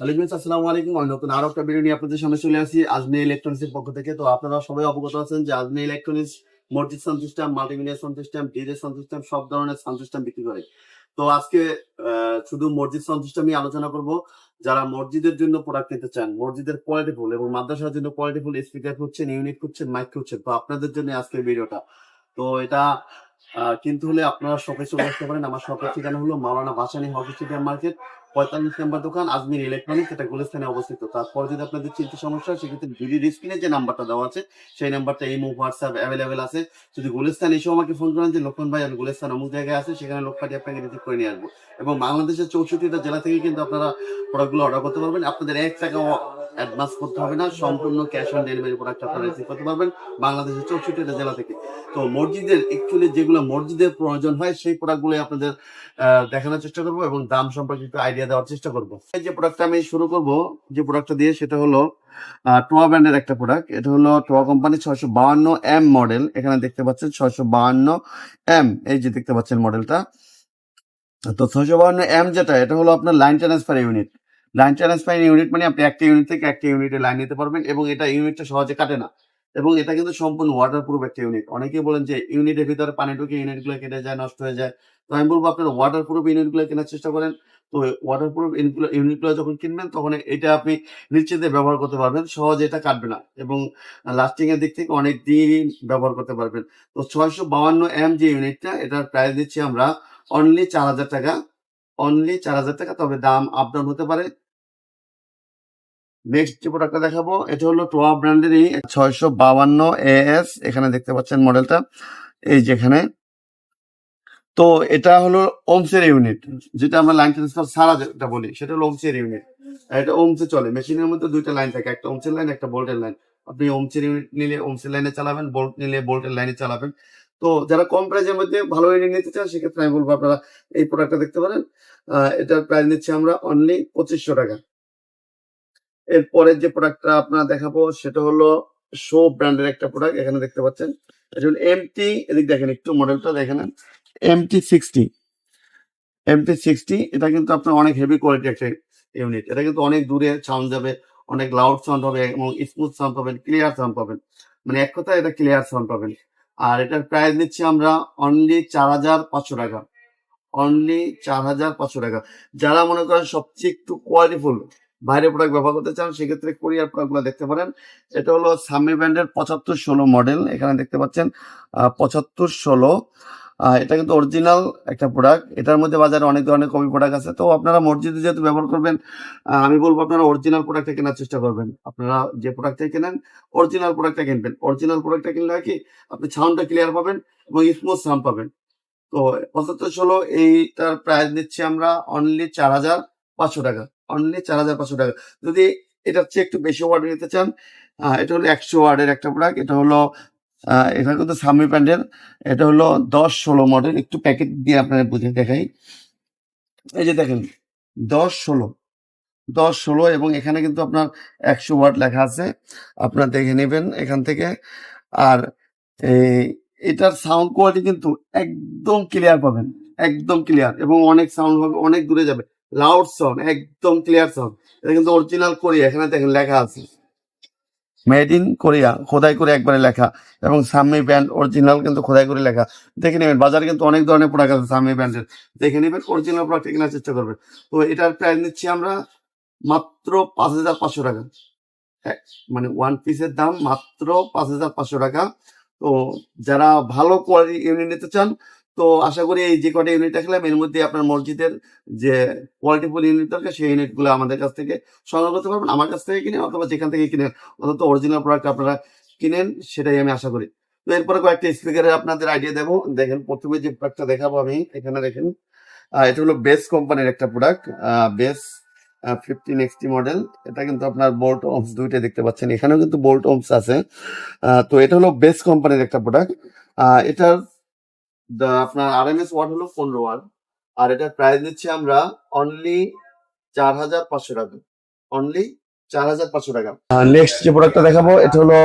আলাইকুম। আলোচনা করব। যারা মসজিদের জন্য প্রোডাক্ট নিতে চান, মসজিদের কোয়ালিটিফুল এবং মাদ্রাসার জন্য কোয়ালিটিফুল স্পিকার খুঁজছেন ইউনিট খুঁজছেন মাইক খুঁজছেন, তো আপনাদের জন্য আজকের ভিডিওটা তো এটা কিন্তু হলে আপনারা শপে চলে আসতে পারেন। আমার শপের ঠিকানা হলো Maulana Bhashani hockey stadium market. পঁয়তাল্লিশ নম্বর দোকান, আজমির ইলেকট্রনিক্স এটা গুলিস্তানে অবস্থিত। তারপর যদি আপনাদের চিন্তা সমস্যা হয়, সেক্ষেত্রে ভিডিও স্ক্রিনে যে নাম্বারটা দেওয়া আছে, সেই নাম্বারটা ইমো হোয়াটসঅ্যাপ অ্যাভেলেবেল আছে। যদি গুলিস্তান এসেও আমাকে ফোন করেন যে লক্ষণ ভাই, আমি গুলিস্তান অমুক জায়গায় আছে, সেখানে লোক পাঠিয়ে আপনাকে রিসিভ করে নিয়ে আসব। এবং বাংলাদেশের চৌষট্টিটা জেলা থেকে কিন্তু আপনারা প্রোডাক্টগুলো অর্ডার করতে পারবেন। আপনাদের এক টাকাও অ্যাডভান্স করতে হবে না, সম্পূর্ণ ক্যাশ অন ডেলিভারি প্রোডাক্ট আপনারা রিসিভ করতে পারবেন বাংলাদেশের চৌষট্টিটা জেলা থেকে। তো মসজিদের অ্যাকচুয়ালি যেগুলো মসজিদের প্রয়োজন হয়, সেই প্রোডাক্টগুলো আপনাদের দেখানোর চেষ্টা করব এবং দাম সম্পর্কে একটু আইডিয়া দেওয়ার চেষ্টা করব। যে প্রোডাক্টটা আমি শুরু করব, যে প্রোডাক্টটা দিয়ে সেটা হলো টোয়া ব্র্যান্ডের একটা প্রোডাক্ট এটা হলো টোয়া কোম্পানি ছয়শো বাহান্ন এম মডেল এখানে দেখতে পাচ্ছেন ছয়শো বাহান্ন এম এই যে দেখতে পাচ্ছেন মডেলটা তো ছয়শো বাহান্ন এম যেটা, এটা হলো আপনার line transfer unit line transfer unit মানে আপনি একটা ইউনিট থেকে একটা ইউনিটে লাইন নিতে পারবেন এবং এটা ইউনিটটা সহজে কাটে না। এবং এটা কিন্তু সম্পূর্ণ ওয়াটার প্রুফ একটা ইউনিট অনেকেই বলেন যে ইউনিটের ভিতরে পানি ঢুকে ইউনিটগুলো কেটে যায়, নষ্ট হয়ে যায়। তো আমি বলব আপনার ওয়াটার প্রুফ ইউনিটগুলো কেনার চেষ্টা করেন। তো ওয়াটার প্রুফ ইউনিটগুলো যখন কিনবেন তখন এটা আপনি নিশ্চিন্তে ব্যবহার করতে পারবেন। সহজে এটা কাটবে না এবং লাস্টিং এর দিক থেকে অনেক দিন ব্যবহার করতে পারবেন। তো ছয়শো বাউান্ন এম যে ইউনিটটা এটার প্রাইস দিচ্ছি আমরা অনলি চার হাজার টাকা। অনলি চার হাজার টাকা, তবে দাম আপ ডাউন হতে পারে। নেক্সট যে প্রোডাক্টটা দেখাবো, এটা হলো টোয়া ব্র্যান্ডেরই ছয়শো বাউান্ন এএস এখানে দেখতে পাচ্ছেন মডেলটা এই যেখানে তো এটা হলো ওমসের ইউনিট যেটা আমরা লাইন ট্রান্সফার সারা যেটা বলি, সেটা হলো ওমসের ইউনিট এটা ওমসে চলে মেশিনের মধ্যে দুইটা লাইন থাকে, একটা ওমসের লাইন একটা বোল্টের লাইন আপনি ওমসের ইউনিট নিলে ওমসের লাইনে চালাবেন বোল্ট নিলে বোল্টের লাইনে চালাবেন। তো যারা কম প্রাইজের মধ্যে ভালো ইউনিট নিতে চান, সেক্ষেত্রে আমি বলব আপনারা এই প্রোডাক্টটা দেখতে পারেন। এটার প্রাইস নিচ্ছি আমরা অনলি পঁচিশশো টাকা। এরপরের যে প্রোডাক্টটা আপনারা দেখাবো, সেটা হলো শো ব্র্যান্ডের একটা প্রোডাক্ট এখানে দেখতে পাচ্ছেন। এটা এমটি এদিক দেখেন একটু মডেলটা দেখেন এমটি সিক্সটি এমটি সিক্সটি এটা কিন্তু আপনার অনেক হেভি কোয়ালিটি একটা ইউনিট এটা কিন্তু অনেক দূরে সাউন্ড যাবে, অনেক লাউড সাউন্ড হবে এবং স্মুথ সাউন্ড পাবেন ক্লিয়ার সাউন্ড পাবেন। মানে এক কথায় এটা ক্লিয়ার সাউন্ড পাবেন। আর এটার প্রাইস নিচ্ছি আমরা অনলি চার হাজার পাঁচশো টাকা। অনলি চার হাজার পাঁচশো টাকা। যারা মনে করেন সবচেয়ে একটু কোয়ালিফুল বাইরে প্রোডাক্ট ব্যবহার করতে চান, সেক্ষেত্রে কোরিয়ার প্রোডাক্টগুলো দেখতে পারেন। এটা হলো সামি ব্র্যান্ডের পঁচাত্তর ষোলো মডেল এখানে দেখতে পাচ্ছেন পঁচাত্তর ষোলো। এটা কিন্তু অরিজিনাল একটা প্রোডাক্ট এটার মধ্যে বাজারে অনেক ধরনের কপি প্রোডাক্ট আছে। তো আপনারা মসজিদে যেহেতু ব্যবহার করবেন আমি বলব আপনারা অরিজিনাল প্রোডাক্টটা কেনার চেষ্টা করবেন। আপনারা যে প্রোডাক্টটা কেনেন অরিজিনাল প্রোডাক্টটা কিনবেন। অরিজিনাল প্রোডাক্টটা কিনলে কি, আপনি সাউন্ডটা ক্লিয়ার পাবেন এবং স্মুথ সাউন্ড পাবেন। তো পঁচাত্তর ষোলো, এইটার প্রাইস নিচ্ছি আমরা অনলি চার হাজার পাঁচশো টাকা। অনলি চার হাজার পাঁচশো টাকা। যদি এটার চেয়ে একটু বেশি ওয়ার্ড নিতে চান এটা হলো একশো ওয়ার্ডের একটা প্রোডাক্ট এটা হলো এটা কিন্তু সামি প্যান্ডেল। এটা হলো দশ ষোলো মডেল একটু প্যাকেট দিয়ে আপনাদের বুঝে দেখাই। এই যে দেখেন, দশ ষোলো। দশ ষোলো এবং এখানে কিন্তু আপনার একশো ওয়ার্ড লেখা আছে। আপনার দেখে নেবেন এখান থেকে। আর এটার সাউন্ড কোয়ালিটি কিন্তু একদম ক্লিয়ার পাবেন। একদম ক্লিয়ার এবং অনেক সাউন্ড হবে, অনেক দূরে যাবে। লাউড সাউন্ড একদম ক্লিয়ার সাউন্ড এটা কিন্তু অরিজিনাল করি এখানে দেখেন লেখা আছে। মেড ইন কোরিয়া খোদাই করে একবারে লেখা। এবং সামি ব্যান্ড অরিজিনাল কিন্তু খোদাই করে লেখা। দেখে নেবেন, বাজারে কিন্তু অনেক ধরনের প্রোডাক্ট আছে সামি ব্যান্ডের দেখে নেবেন অরিজিনাল প্রোডাক্ট কেনার চেষ্টা করবেন। তো এটার প্রাইস নিচ্ছি আমরা মাত্র পাঁচ হাজার পাঁচশো টাকা। মানে ওয়ান পিসের দাম মাত্র পাঁচ হাজার পাঁচশো টাকা। তো যারা ভালো কোয়ালিটি ইউনিট নিতে চান তো আশা করি এই যে কটা ইউনিট দেখলাম, এর মধ্যে আপনার মসজিদের যে কোয়ালিটিফুল ইউনিট দরকার, সেই ইউনিটগুলো আমাদের কাছ থেকে সংগ্রহ করতে পারবেন, আমার কাছ থেকে কিনেন অথবা যেখান থেকে কিনেন। অন্তত অরিজিনাল প্রোডাক্ট আপনারা কিনেন, সেটাই আমি আশা করি। তো এরপরে কয়েকটা স্পিকারের আপনাদের আইডিয়া দেবো। দেখেন, প্রথমে যে প্রোডাক্টটা দেখাবো আমি, এখানে দেখেন এটা হলো বেস কোম্পানির একটা product bass fifteen XT model এটা কিন্তু আপনার বোল্ট ওমস দুইটা দেখতে পাচ্ছেন। এখানেও কিন্তু বোল্ট ওমস আছে। তো এটা হলো বেস কোম্পানির একটা প্রোডাক্ট এটার আপনার আর এম এস ওয়াট হলো পনেরো ওয়াট আর এটার প্রাইস দিচ্ছি আমরা অনলি চার হাজার পাঁচশো টাকা অনলি চার হাজার পাঁচশো টাকা। নেক্সট যে প্রোডাক্টটা দেখাবো, এটা হলো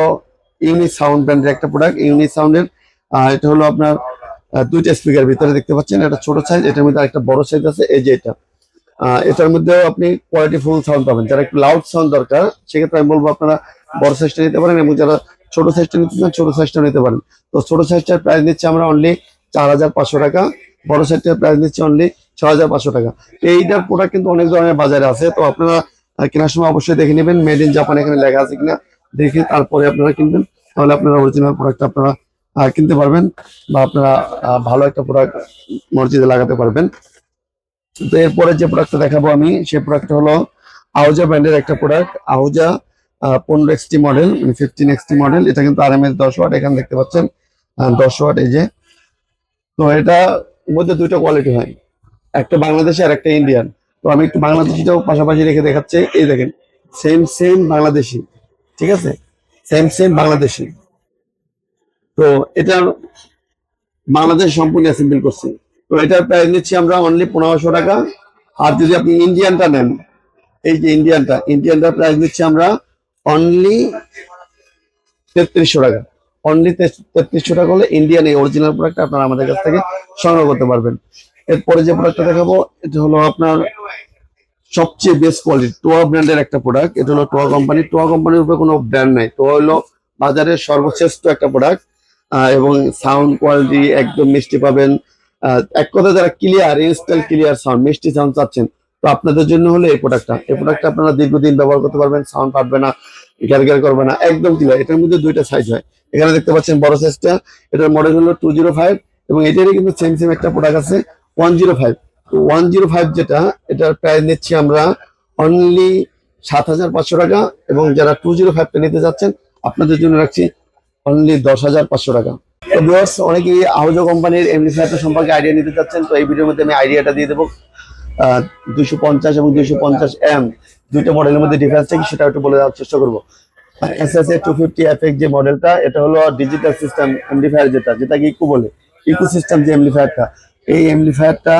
ইউনিক সাউন্ড ব্র্যান্ডের একটা প্রোডাক্ট ইউনিক সাউন্ডের এটা হলো আপনার দুইটা স্পিকার ভিতরে দেখতে পাচ্ছেন, এটা ছোট সাইজ এটার মধ্যে একটা বড় সাইজ আছে, এই যে এটা। এটার মধ্যেও আপনি কোয়ালিটি ফুল সাউন্ড পাবেন। যারা একটু লাউড সাউন্ড দরকার, সেক্ষেত্রে আমি বলব আপনারা বড় সাইজটা নিতে পারেন এবং যারা ছোট সাইজটা নিতে চান, ছোট সাইজটা নিতে পারেন। তো ছোট সাইজটার প্রাইস নিচ্ছে আমরা অনলি চার হাজার পাঁচশো টাকা। বড় সাইজটার প্রাইস নিচ্ছে অনলি ছ হাজার পাঁচশো টাকা। এইটার প্রোডাক্ট কিন্তু অনেক ধরনের বাজারে আছে। তো আপনারা কেনার সময় অবশ্যই দেখে নেবেন। মেড ইন জাপান এখানে লেখা আছে কিনা, দেখে তারপরে আপনারা কিনবেন। তাহলে আপনারা অরিজিনাল প্রোডাক্ট আপনারা কিনতে পারবেন বা আপনারা ভালো একটা প্রোডাক্ট মসজিদে লাগাতে পারবেন। তো এরপরে যে প্রোডাক্টটা দেখাবো আমি সেই প্রোডাক্টটা হলো আউজা ব্র্যান্ডের একটা প্রোডাক্ট আউজা পনেরো এক্সটি মডেল মানে ফিফটিন এক্সটি মডেল এটা কিন্তু আর এম এস দশ ওয়াট এখানে দেখতে পাচ্ছেন। দশ ওয়াট এই যে। তো এটা মধ্যে দুইটা কোয়ালিটি হয়। একটা বাংলাদেশি আর একটা ইন্ডিয়ান তো আমি একটু বাংলাদেশিটাও পাশাপাশি রেখে দেখাচ্ছি। এই দেখেন সেম সেম বাংলাদেশি। ঠিক আছে? সেম সেম বাংলাদেশি। তো এটা বাংলাদেশ সম্পূর্ণ অ্যাসেম্বল করছি। তো এটার প্রাইস নিচ্ছি আমরা অনলি পনেরোশো টাকা। আর যদি আপনি ইন্ডিয়ানটা নেন, এই যে ইন্ডিয়ানটা ইন্ডিয়ানটার প্রাইস নিচ্ছি আমরা অনলি তেত্রিশশো টাকা। অনলি তেত্রিশশো টাকা হলে ইন্ডিয়ান এই অরিজিনাল প্রোডাক্ট আপনারা আমাদের কাছ থেকে সংগ্রহ করতে পারবেন। এরপরে যে প্রোডাক্টটা দেখাবো, এটা হলো আপনার সবচেয়ে বেস্ট কোয়ালিটি টোয়া ব্র্যান্ডের একটা প্রোডাক্ট এটা হলো টোয়া কোম্পানি টোয়া কোম্পানির উপরে কোনো ব্র্যান্ড নাই। টোয়া হলো বাজারের সর্বশ্রেষ্ঠ একটা প্রোডাক্ট এবং সাউন্ড কোয়ালিটি একদম মিষ্টি পাবেন। এক কথা যারা ক্লিয়ার ইনস্টল ক্লিয়ার সাউন্ড মিষ্টি সাউন্ড চাচ্ছেন, তো আপনাদের জন্য হলো এই প্রোডাক্টটা এই প্রোডাক্টটা আপনারা দীর্ঘদিন ব্যবহার করতে পারবেন সাউন্ড পাবে না। গ্যার করবে না, একদম ক্লিয়ার এটার মধ্যে দুইটা সাইজ হয়। এখানে দেখতে পাচ্ছেন বড় সাইজটা এটার মডেল হলো টু জিরো ফাইভ এবং এটারই কিন্তু সেম সেম একটা প্রোডাক্ট আছে ওয়ান জিরো ফাইভ তো ওয়ান জিরো ফাইভ যেটা, এটার প্রাইস নিচ্ছি আমরা অনলি সাত হাজার পাঁচশো টাকা এবং যারা টু জিরো ফাইভটা নিতে যাচ্ছেন, আপনাদের জন্য রাখছি অনলি দশ হাজার পাঁচশো টাকা। তো ভিউয়ার্স অনেকেই আহুজো কোম্পানির এমনিফায়ারটা সম্পর্কে আইডিয়া নিতে চাচ্ছেন, তো এই ভিডিওর মধ্যে আমি আইডিয়াটা দিয়ে দেবো। দুইশো পঞ্চাশ এবং দুইশো পঞ্চাশ এম দুইটা মডেলের মধ্যে ডিফারেন্স কি সেটা একটু বলে দেওয়ার চেষ্টা করব। S S two fifty F যে মডেলটা এটা হলো ডিজিটাল সিস্টেম এমপ্লিফায়ার যেটা, যেটাকে ইকো বলে। ইকো সিস্টেম যে এমপ্লিফায়ারটা এই এমপ্লিফায়ারটা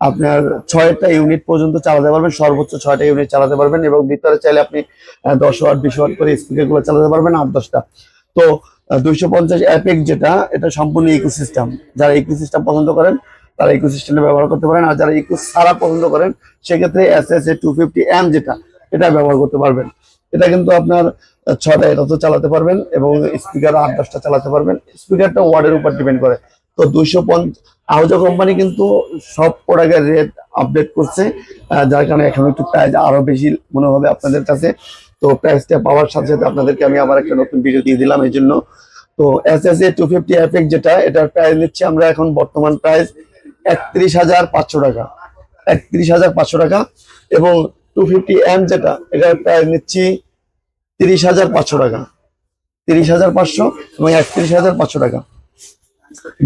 আপনার ছয়টা ইউনিট পর্যন্ত চালাতে পারবেন, সর্বোচ্চ ছয়টা ইউনিট চালাতে পারবেন এবং ভিতরে চাইলে আপনি দশ ওয়াট বিশ ওয়াট করে স্পিকারগুলো চালাতে পারবেন, আট, দশটা। তো দুইশো পঞ্চাশ অ্যাপেক যেটা, এটা সম্পূর্ণ ইকো সিস্টেম যারা ইকো সিস্টেম পছন্দ করেন, তারা ইকো সিস্টেমটা ব্যবহার করতে পারেন। আর যারা ইকো সারা পছন্দ করেন, সেক্ষেত্রে S S A two fifty M যেটা এটা ব্যবহার করতে পারবেন। এটা কিন্তু আপনার ছটা এটা তো চালাতে পারবেন এবং স্পিকার আট, দশটা চালাতে পারবেন। স্পিকারটা ওয়ার্ডের উপর ডিপেন্ড করে। তো দুইশো আহুজা কোম্পানি কিন্তু সব প্রোডাক্টের রেট আপডেট করছে যার কারণে এখন একটু প্রাইস আরও বেশি মনে হবে আপনাদের কাছে। তো প্রাইসটা পাওয়ার সাথে সাথে আপনাদেরকে আমি আবার একটা নতুন ভিডিও দিয়ে দিলাম এই জন্য তো S S A two fifty effect যেটা, এটার প্রাইস নিচ্ছে আমরা এখন বর্তমান প্রাইস একত্রিশ হাজার পাঁচশো টাকা। একত্রিশ হাজার পাঁচশো টাকা এবং টু ফিফটি এম যেটা, এটার প্রাইস নিচ্ছি তিরিশ হাজার পাঁচশো টাকা। তিরিশ হাজার পাঁচশো এবং একত্রিশ হাজার পাঁচশো টাকা।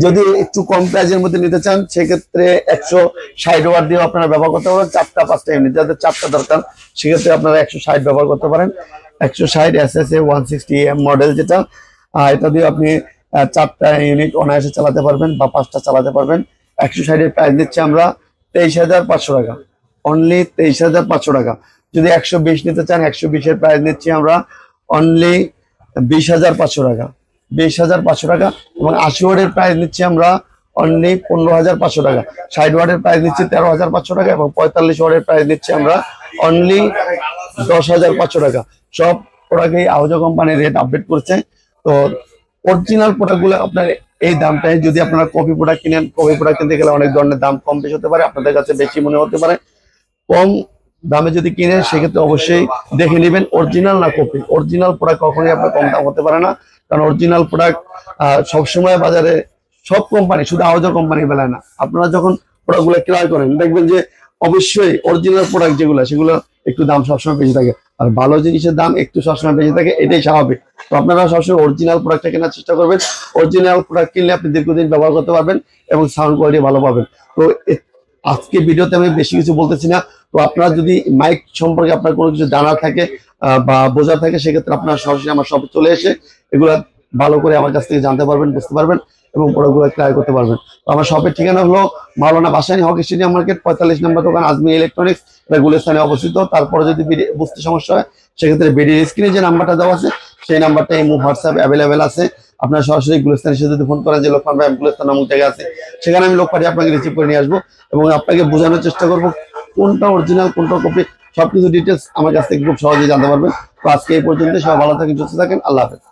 যদি একটু কম প্রাইজের মধ্যে নিতে চান, সেক্ষেত্রে একশো ষাট ওয়াট দিয়ে আপনারা ব্যবহার করতে পারেন চারটা পাঁচটা ইউনিট যাদের চারটা দরকার, সেক্ষেত্রে আপনারা একশো ষাট ব্যবহার করতে পারেন। একশো ষাট S S A one sixty M model যেটা এটা দিয়ে আপনি চারটা ইউনিট অনায়াসে চালাতে পারবেন বা পাঁচটা চালাতে পারবেন। একশো ষাটের প্রাইস দিচ্ছে আমরা তেইশ হাজার পাঁচশো টাকা। অনলি তেইশ হাজার পাঁচশো টাকা। যদি একশো বিশ নিতে চান, একশো বিশের প্রাইস নিচ্ছি আমরা অনলি বিশ হাজার পাঁচশো টাকা। বিশ হাজার পাঁচশো টাকা এবং আশি ওয়ার্ডের প্রাইস নিচ্ছি আমরা অনলি পনেরো হাজার পাঁচশো টাকা। ষাট ওয়ার্ডের প্রাইস নিচ্ছি তেরো হাজার পাঁচশো টাকা এবং পঁয়তাল্লিশ ওয়ার্ডের প্রাইস নিচ্ছি আমরা অনলি দশ হাজার পাঁচশো টাকা। সব প্রোডাক্টই আহুজা কোম্পানির রেট আপডেট করছে। তো অরিজিনাল প্রোডাক্টগুলো আপনার এই দামটাই। যদি আপনারা কপি প্রোডাক্ট কিনেন, কপি প্রোডাক্ট কিনতে গেলে অনেক ধরনের দাম কম বেশি হতে পারে। আপনাদের কাছে বেশি মনে হতে পারে। কম দামে যদি কিনেন সেক্ষেত্রে অবশ্যই দেখে নেবেন অরিজিনাল না কপি অরিজিনাল প্রোডাক্ট কখনোই আপনার কম দাম হতে পারে না, কারণ অরিজিনাল প্রোডাক্ট সবসময় বাজারে সব কোম্পানি শুধু আওয়াজের কোম্পানি বেলায় না। আপনারা যখন প্রোডাক্টগুলো ক্রয় করেন, দেখবেন যে অবশ্যই অরিজিনাল প্রোডাক্ট যেগুলো, সেগুলো একটু দাম সবসময় বেশি থাকে। আর ভালো জিনিসের দাম একটু সবসময় বেশি থাকে, এটাই স্বাভাবিক। তো আপনারা সবসময় অরিজিনাল প্রোডাক্টটা কেনার চেষ্টা করবেন। অরিজিনাল প্রোডাক্ট কিনলে আপনি দীর্ঘদিন ব্যবহার করতে পারবেন এবং সাউন্ড কোয়ালিটি ভালো পাবেন। তো আজকে ভিডিওতে আমি বেশি কিছু বলতেছি না। তো আপনারা যদি মাইক সম্পর্কে আপনার কোনো কিছু জানার থাকে বা বোঝা থাকে, সেক্ষেত্রে আপনারা সরাসরি আমার শপে চলে এসে এগুলা ভালো করে আমার কাছ থেকে জানতে পারবেন, বুঝতে পারবেন এবং প্রোডাক্টগুলো ক্রয় করতে পারবেন। তো আমার শপের ঠিকানা হলো Maulana Bhasani hockey stadium market, পঁয়তাল্লিশ নম্বর দোকান, আজমি ইলেকট্রনিক্স এটা গুলিস্তানে অবস্থিত। তারপরে যদি বুঝতে সমস্যা হয়, সেক্ষেত্রে বিডির স্ক্রিনে যে নাম্বারটা দেওয়া আছে, সেই নাম্বারটা এই হোয়াটসঅ্যাপ অ্যাভেলেবেল আছে। আপনার সরাসরি গুলিস্তানের সাথে ফোন করেন যে লোকমান ভাই গুলিস্তান নামক জায়গা আছে, সেখানে আমি লোক পাঠিয়ে আপনাকে রিসিভ করে নিয়ে আসব এবং আপনাকে বোঝানোর চেষ্টা করব কোনটা অরিজিনাল কোনটা কপি সবকিছু ডিটেলস আমার কাছ থেকে খুব সহজেই জানতে পারবেন। তো আজকে এই পর্যন্ত সবাই ভালো থাকেন, সুস্থ থাকেন, আল্লাহ হাফেজ।